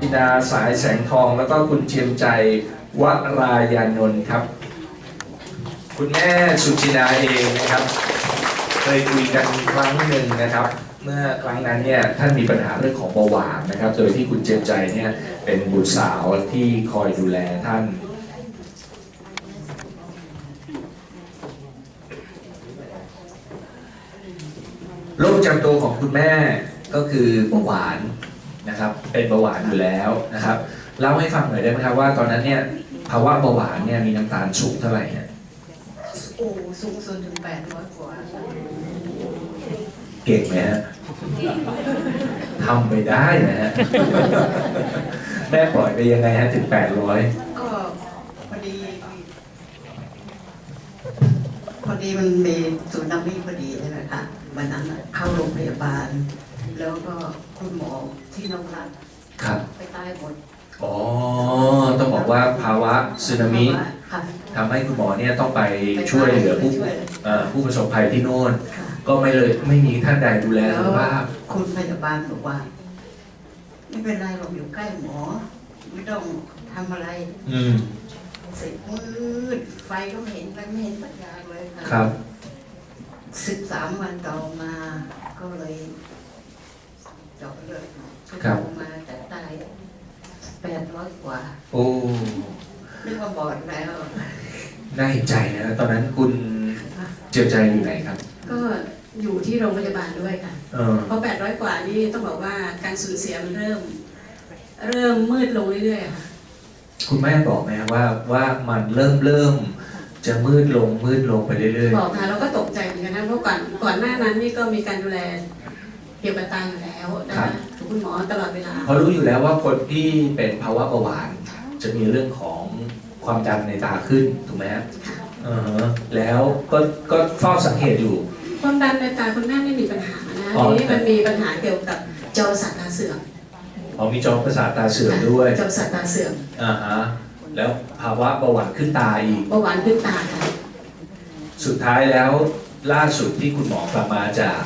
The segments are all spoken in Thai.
ธิดาสายแสงทองแล้วก็คุณเจียมใจวรายานนท์ครับ คุณแม่สุจิดาเองนะครับ เคยคุยกันครั้งหนึ่งนะครับ เมื่อครั้งนั้นเนี่ยท่านมีปัญหาเรื่องของเบาหวานนะครับ โดยที่คุณเจียมใจเนี่ยเป็นบุตรสาวที่คอยดูแลท่านโรคประจำตัวของคุณแม่ก็คือเบาหวาน นะครับเป็นเบาหวานอยู่แล้วนะครับเล่าให้ฟังหน่อยได้ไหมครับว่าตอนนั้นเนี่ยภาวะเบาหวานเนี่ยมีน้ำตาลสูงเท่าไหร่เนี่ยโอ้สูงสุดถึงแปดร้อยกว่าเก่งไหมฮะทำไปได้นะฮะแม่ปล่อยไปยังไงฮะถึง800ก็พอดี พอดีมันมีสูนามิพอดีใช่ไหมคะวันนั้นน่ะเข้าโรงพยาบาล แล้วก็ คุณหมอที่น้องรัฐครับ ไปตายหมดอ๋อ ต้องบอกว่าภาวะสึนามิค่ะทำให้คุณหมอเนี่ยต้องไปช่วยเหลือผู้ไปช่วยเอ่อผู้ประสบภัยที่โน่น ค่ะก็ไม่เลยไม่มีท่านใดดูแลสุขภาพคุณพยาบาลบอกว่า ไม่เป็นไรหรอกอยู่ใกล้หมอ ไม่ต้องทำอะไรอืมเสร็จมืดไฟก็ไม่เห็นอะไรไม่เห็นสักอย่างเลยค่ะ ครับ สิบสามวันต่อมาก็เลย เจาะเลือดชุดครับ ลงมาแต่ตายแปดร้อยกว่าโอ้เรียกว่าบอดแล้ว น่าเห็นใจนะ ตอนนั้นคุณเจียวใจอยู่ไหนครับ ก็อยู่ที่โรงพยาบาลด้วยค่ะ เออ เพราะ 800 กว่านี่ต้องบอกว่าการสูญเสียมันเริ่ม เริ่มมืดลงเรื่อยๆค่ะ คุณแม่บอกไหมครับว่าว่ามันเริ่มเริ่มจะมืดลงมืดลงไปเรื่อยบอกค่ะแล้วก็ตกใจเหมือนกันนะเพราะก่อนก่อนหน้านั้นนี่ก็มีการดูแลเกี่ยวกับตาอยู่แล้วนะคะถูกคุณหมอตลอดเวลาๆเพราะรู้อยู่แล้วว่าคนที่เป็นภาวะเบาหวาน จะมีเรื่องของความดันในตาขึ้นถูกไหมฮะค่ะเออแล้วก็ก็เฝ้าสังเกตอยู่ ความดันในตาคุณแม่ไม่มีปัญหานะอ๋อ ทีนี้มันมีปัญหาเกี่ยวกับจอประสาทตาเสื่อมอ๋อมีจอประสาทตาเสื่อมด้วยจอประสาทตาเสื่อมอ่าฮะแล้วภาวะเบาหวานขึ้นตาอีก เบาหวานขึ้นตาค่ะสุดท้ายแล้วล่าสุดที่คุณหมอกลับมาจาก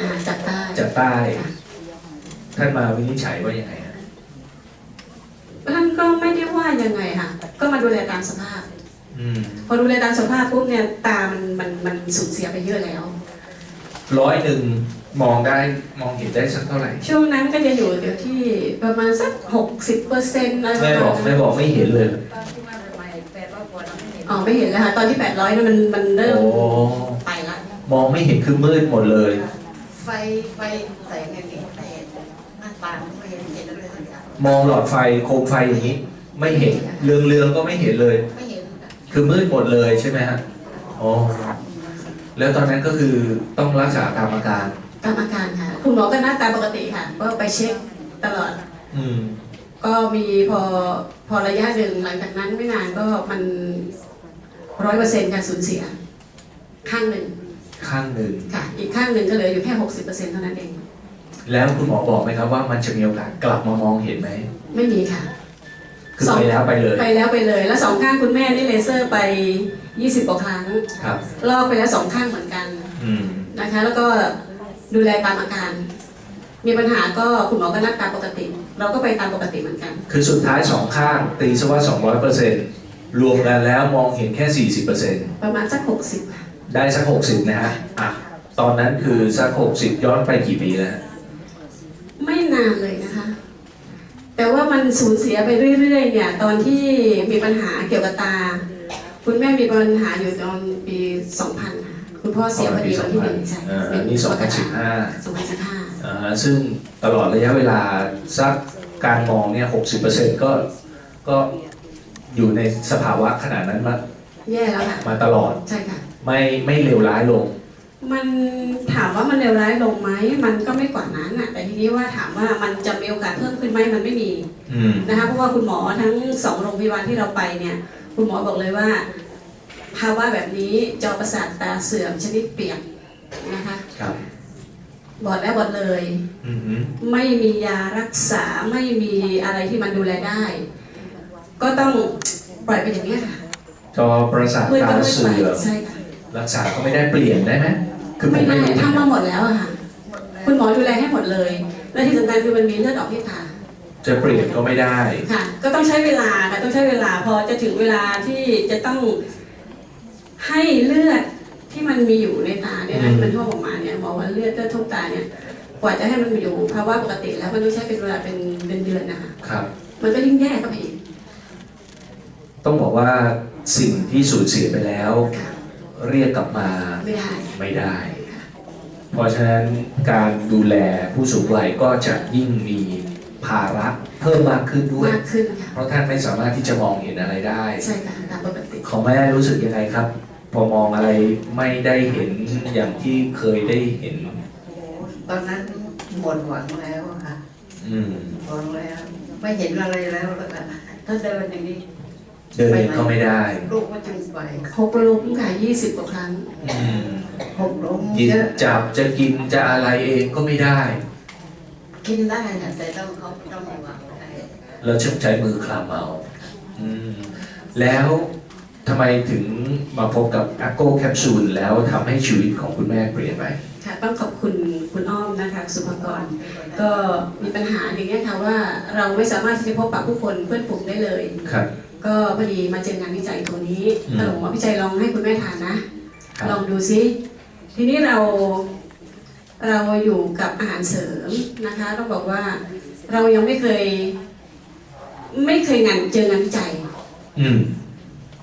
อ่าจากใต้จากใต้ ท่านมาวินิจฉัยว่ายังไงฮะท่านก็ไม่ได้ว่ายังไงค่ะ ก็มาดูแลตามสภาพ อืมพอดูแลตามสภาพปุ๊บเนี่ยตามันมันมันสูญเสียไปเยอะแล้ว ร้อยหนึ่งมองได้มองเห็นได้สักเท่าไหร่ ช่วงนั้นก็จะอยู่เดี๋ยวที่ประมาณสักหกสิบเปอร์เซ็นต์อะไรประแม่มาณบอกนั้แม่นบอกไม่เห็นเลย ตอนที่ว่าใหม่แปดร้อยกว่าเราไม่เห็นอ๋อไม่เห็นแล้วค่ะตอนที่แปดร้อยนี่มันมันเริ่มโอ้ ไปละมองไม่เห็นคือมืดหมดเลย ไฟไฟแสงอย่างนี้ไม่เห็นหน้าต่างไม่เห็นเห็นอะไรสักอย่างมองหลอดไฟโคมไฟอย่างนี้ ไม่เห็นเรืองเรืองๆก็ไม่เห็นเลย ไม่เห็นค่ะคือมืดหมดเลยใช่ไหมฮะอ๋อแล้วตอนนั้นก็คือต้องรักษาตามอาการตามอาการค่ะ คุณหมอก็หน้าตามปกติค่ะ ก็ไปเช็คตลอด อืม ก็มีพอพอระยะหนึ่งหลังจากนั้นไม่นานก็มันร้อยเปอร์เซ็นต์การสูญเสีย ข้างหนึ่ง ข้างหนึ่ง ค่ะ อีกข้างหนึ่งก็เหลืออยู่แค่หกสิบเปอร์เซ็นต์เท่านั้นเอง แล้วคุณหมอบอกไหมครับว่ามันจะมีโอกาสกลับมามองเห็นไหมไม่มีค่ะ คือสอง ไปแล้วไปเลยไปแล้วไปเลย แล้วสองข้างคุณแม่นี่เลเซอร์ไป 20กว่าครั้ง ครับ ลอกไปแล้วสองข้างเหมือนกันอืมนะคะ แล้วก็ดูแลตามอาการ มีปัญหาก็คุณหมอก็นัดตามปกติ เราก็ไปตามปกติเหมือนกัน คือสุดท้ายสองข้างตีซะว่า 200เปอร์เซ็นต์รวมกันแล้วมองเห็นแค่ 40เปอร์เซ็นต์ประมาณสัก 60ค่ะ ได้สัก60นะฮะอะตอนนั้นคือสัก60ย้อนไปกี่ปีแล้วฮะไม่นานเลยนะคะ แต่ว่ามันสูญเสียไปเรื่อยๆเนี่ยตอนที่มีปัญหาเกี่ยวกับตา คุณแม่มีปัญหาอยู่ตอนปี 2000ค่ะคุณพ่อเสียพอดีวันที่หนึ่งใช่เอ่อนี่2015 2015 อ่าซึ่งตลอดระยะเวลาสักการมองเนี่ย60%ก็ก็อยู่ในสภาวะขนาดนั้นมาแย่แล้วค่ะมาตลอด ใช่ค่ะ ไม่ไม่เลวร้ายลง มันถามว่ามันเลวร้ายลงไหมมันก็ไม่กว่านั้นอะแต่ทีนี้ว่าถามว่ามันจะมีโอกาสเพิ่มขึ้นไหมมันไม่มีอืม นะคะเพราะว่าคุณหมอทั้งสองโรงพยาบาลที่เราไปเนี่ย คุณหมอบอกเลยว่า ภาวะแบบนี้จอประสาทตาเสื่อมชนิดเปียกนะคะครับ บอดแล้วบอดเลย อือหือไม่มียารักษาไม่มีอะไรที่มันดูแลได้ ก็ต้องปล่อยไปอย่างนี้ยค่ะจอประสาทมืดตาก็มืดไปเสื่อมใช่ค่ะ รักษาก็ไม่ได้เปลี่ยนได้ไหมคือผไม่มไม่ได้รู้ทำมาหมดแล้วอะค่ะ คุณหมอดูแลให้หมดเลย และที่สำคัญคือมันมีเลือดออกที่ตา จะเปลี่ยนก็ไม่ได้ ค่ะ ก็ต้องใช้เวลาค่ะต้องใช้เวลา พอจะถึงเวลาที่จะต้องให้เลือดที่มันมีอยู่ในตาเนี่ยนะอืม ที่มันท่วมออกมาเนี่ยบอกว่าเลือดเลือดท่วมตาเนี่ย กว่าจะให้มันอยู่ภาวะปกติแล้วมันต้องใช้เป็นเวลาเป็นเดือนๆนะคะ ครับ มันก็ยิ่งแย่เข้าไปอีกต้องบอกว่าสิ่งที่สูญเสียไปแล้ว ค่ะ เรียกกลับมาไม่ได้ไม่ได้ เพราะฉะนั้นการดูแลผู้สูงวัยก็จะยิ่งมีภาระเพิ่มมากขึ้นด้วย มากขึ้นค่ะเพราะท่านไม่สามารถที่จะมองเห็นอะไรได้ ใช่ค่ะตามปกติ ของแม่รู้สึกยังไงครับ พอมองอะไรไม่ได้เห็นอย่างที่เคยได้เห็นโอ้ตอนนั้นหมดหวังแล้วอะค่ะอืมหวังแล้ว ไม่เห็นอะไรแล้วแล้วค่ะถ้าเดินอย่างนี้ เดินก็ไม่ได้ลูกก็จึงไปหกล้มค่ะยี่สิบกว่าครั้งอืมหกล้มหยิเยบอะจับจะกินจะอะไรเองก็ไม่ได้กินได้นะแต่ต้องเขาต้องระวังได้แล้วชอบใช้มือคลำเอาอืมแล้วทำไมถึงมาพบกับ a โกแคปซูลแล้วทำให้ชีวิตของคุณแม่เปลี่ยนไป ค่ะต้องขอบคุณคุณอ้อมนะคะ สุภกร ก็มีปัญหาอย่างนี้ยค่ะว่าเราไม่สามารถที่จะพบปะผู้คนเพื่อนฝูงได้เลย ครับ ก็พอดีมาเจองานวิจัยตัวนี้อืม ก็บอกว่าพี่ใจลองให้คุณแม่ทานนะครับลองดูซิทีนี้เราเราอยู่กับอาหารเสริมนะคะ ต้องบอกว่าเรายังไม่เคย ไม่เคยงานเจองานวิจัย อืม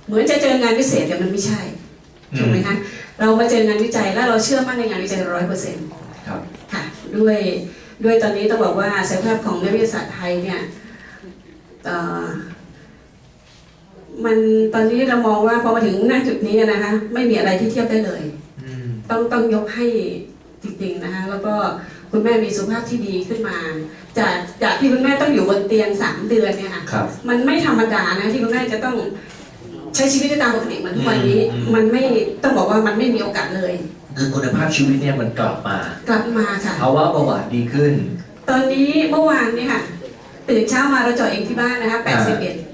เหมือนจะเจองานพิเศษแต่มันไม่ใช่อืถูกไหมคะเรามาเจองานวิจัยแล้วเราเชื่อมั่นในงานวิจัยร้อยเปอร์เซ็นต์ครับ ค่ะด้วยด้วยตอนนี้ต้องบอกว่าศักยภาพของนักวิทยาศาสตร์ไทยเนี่ยเอ่อ มันตอนนี้เรามองว่าพอมาถึงหน้าจุดนี้นะคะ ไม่มีอะไรที่เทียบได้เลย อืมต้องต้องยกให้จริงๆนะคะ แล้วก็คุณแม่มีสุขภาพที่ดีขึ้นมา จากจากที่คุณแม่ต้องอยู่บนเตียงสามเดือนเนี่ยค่ะ ครับ มันไม่ธรรมดานะที่คุณแม่จะต้องใช้ชีวิตได้ตามปกติเหมือนทุกวันนี้ อืมอืม มันไม่ต้องบอกว่ามันไม่มีโอกาสเลย คือคุณภาพชีวิตเนี่ยมันกลับมากลับมาค่ะ ภาวะเบาหวานดีขึ้น ตอนนี้เมื่อวานเนี่ยค่ะตื่นเช้ามาเราเจาะเองที่บ้านนะคะ81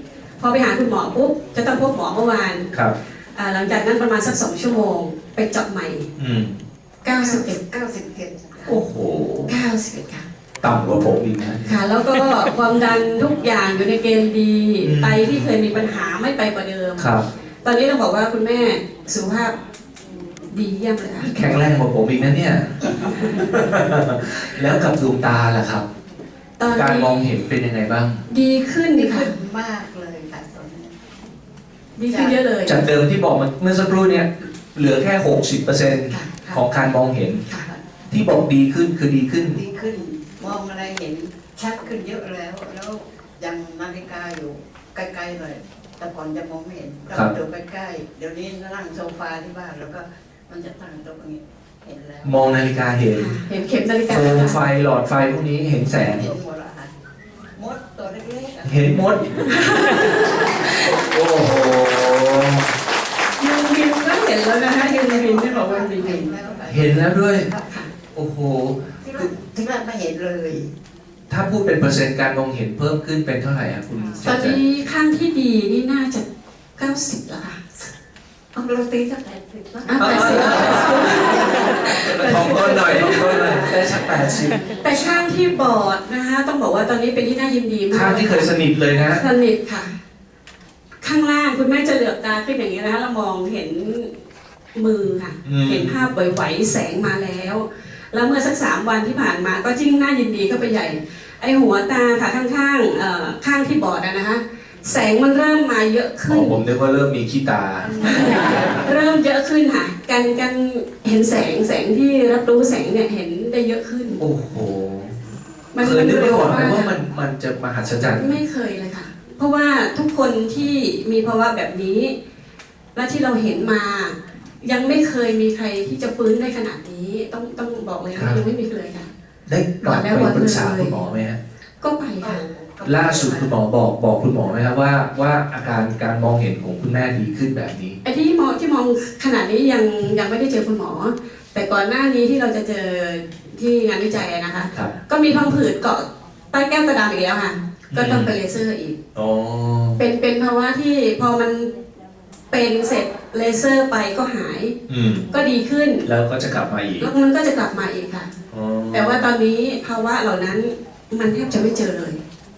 พอไปหาคุณหมอปุ๊บจะต้องพบหมอเมื่อวานครับ อ่าหลังจากนั้นประมาณสักสองชั่วโมง ไปเจาะใหม่ อืม 91 เก้าสิบเอ็ดโอ้โห 91ค่ะต่ำกว่าผมอีกนะ ค่ะ แล้วก็ ความดันทุกอย่างอยู่ในเกณฑ์ดีอืม ไตที่เคยมีปัญหาไม่ไปกว่าเดิม ครับ ตอนนี้เราบอกว่าคุณแม่สุขภาพดีเยี่ยมเลยค่ะแข็งแรงกว่าผมอีกนะเนี่ย แล้วกับดวงตาล่ะครับ ตอนการนี้มองเห็นเป็นยังไงบ้าง ดีขึ้นดีค่ะขึ้นมากเลยค่ะตอนนี้ ดีขึ้นเยอะเลย จากเดิมที่บอกมาเมื่อสักครู่เนี่ยเหลือแค่ 60%ค่ะของการมองเห็น ค่ะที่บอกดีขึ้นคือดีขึ้น ดีขึ้น มองอะไรเห็นชัดขึ้นเยอะแล้ว แล้วยังนาฬิกาอยู่ใกล้ๆหน่อยแต่ก่อนจะมองไม่เห็นครับเราดูใกล้ๆเดี๋ยวนี้นั่งโซฟาที่บ้านแล้วก็มันจะตั้งตรงนี้ เห็นแล้วมองนาฬิกาเห็นเห็นเข็มนาฬิกาโคมไฟหลอดไฟพวกนี้เห็นแสง เห็นหมดและค่ะมดตัวเล็กๆอะเห็นหมด โอ้โหยืนพิมก็เห็นแล้วนะคะยืนพิมที่บอกว่าดีเห็พินมแล้วค่ะเห็นแล้วด้วยค่ะโอ้โห ที่ว่าที่ว่าไม่เห็นเลยถ้าพูดเป็นเปอร์เซ็นต์การมองเห็นเพิ่มขึ้นเป็นเท่าไหร่อะคุณตอนนี้ข้างที่ดีนี่น่าจะ 90แล้วค่ะ เอาเราตีสักแปดสิบนะอะ80ทองต้นหน่อยทองต้นหน่อยได้สักแปดสิบแต่ข้างที่บอดนะคะต้องบอกว่าตอนนี้เป็นที่น่ายินดีมากข้างที่เคยสนิทเลยนะ สนิทค่ะ ข้างล่างคุณแม่จะเหลือบตาขึ้นอย่างนี้นะคะเรามองเห็นมือค่ะอืมเห็นภาพไหวๆแสงมาแล้ว แล้วเมื่อสักสามวันที่ผ่านมาก็ยิ่งน่ายินดีเข้าไปใหญ่ ไอหัวตาค่ะข้างๆเอ่อข้างที่บอดอะนะคะ แสงมันเริ่มมาเยอะอ๋ขึ้อนผมนึกว่าเริ่มมีขี้ตา เริ่มเยอะขึ้นค่ะการการเห็นแสงแสงที่รับรู้แสงเนี่ยเห็นได้เยอะขึ้น โอ้โหมันเคยนึกไว้ก่อนไหมเร็ว่ามันมันจะมหัศจรรย์ไม่เคยเลยค่ะ เพราะว่าทุกคนที่มีภาวะแบบนี้ และที่เราเห็นมา ยังไม่เคยมีใครที่จะฟื้นได้ขนาดนี้ ต้องต้องบอกเลยครัว่าบยังไม่มีเลยค่ะ ได้กลับไปปรึกษาคุณหมอไหมฮะ ก็ไปค่ะ ล่าสุดคุณหมอบอกบอกคุณหมอไหมครับว่าว่าอาการการมองเห็นของคุณแม่ดีขึ้นแบบนี้ ไอ้ที่มองที่มองขนาดนี้ยังยังไม่ได้เจอคุณหมอ แต่ก่อนหน้านี้ที่เราจะเจอที่งานวิจัยอะนะคะ ครับ ก็มีพังผืดเกาะใต้แก้มตาดำอีกแล้วค่ะ ก็ต้องไปเลเซอร์อีก อ๋อ เป็นเป็นภาวะที่พอมันเป็นเสร็จเลเซอร์ไปก็หายอืม ก็ดีขึ้นแล้วก็จะกลับมาอีกแล้วมันก็จะกลับมาอีกค่ะ อ๋อแต่ว่าตอนนี้ภาวะเหล่านั้น มันแทบจะไม่เจอเลย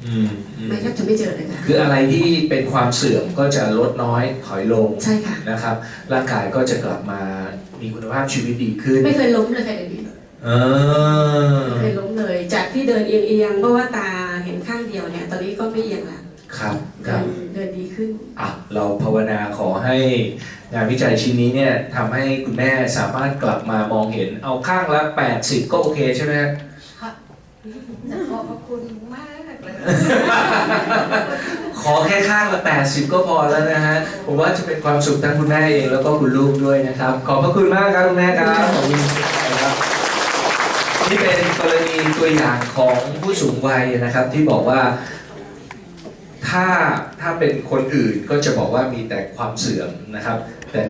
ออืมอืมไม่แทบจะไม่เจอเลยค่ะคืออะไรที่เป็นความเสื่อมก็จะลดน้อยถอยลงใช่ค่ะ นะครับ ร่างกายก็จะกลับมามีคุณภาพชีวิตดีขึ้น ไม่เคยล้มเลยค่ะเดี๋ยวนี้เออ ไม่เคยล้มเลย จากที่เดินเอียงๆเพราะว่าตาเห็นข้างเดียวเนี่ย ตอนนี้ก็ไม่เอียงละครับคเดิรับนเดินดีขึ้น อะเราภาวนาขอให้งานวิจัยชิ้นนี้เนี่ยทำให้คุณแม่สามารถกลับมามองเห็นเอาข้างละ 80 ก็โอเคใช่ไหมฮะค่ะจะขอบพระคุณมากเลย ขอแค่ข้างละ80ก็พอแล้วนะฮะ ผมว่าจะเป็นความสุขทั้งคุณแม่เองแล้วก็คุณลูกด้วยนะครับ ขอบพระคุณมากครับคุณแม่ครับขอบคุณครับนี่เป็นกรณีตัวอย่างของผู้สูงวัยนะครับที่บอกว่าถ้าถ้าเป็นคนอื่นก็จะบอกว่ามีแต่ความเสื่อมนะครับ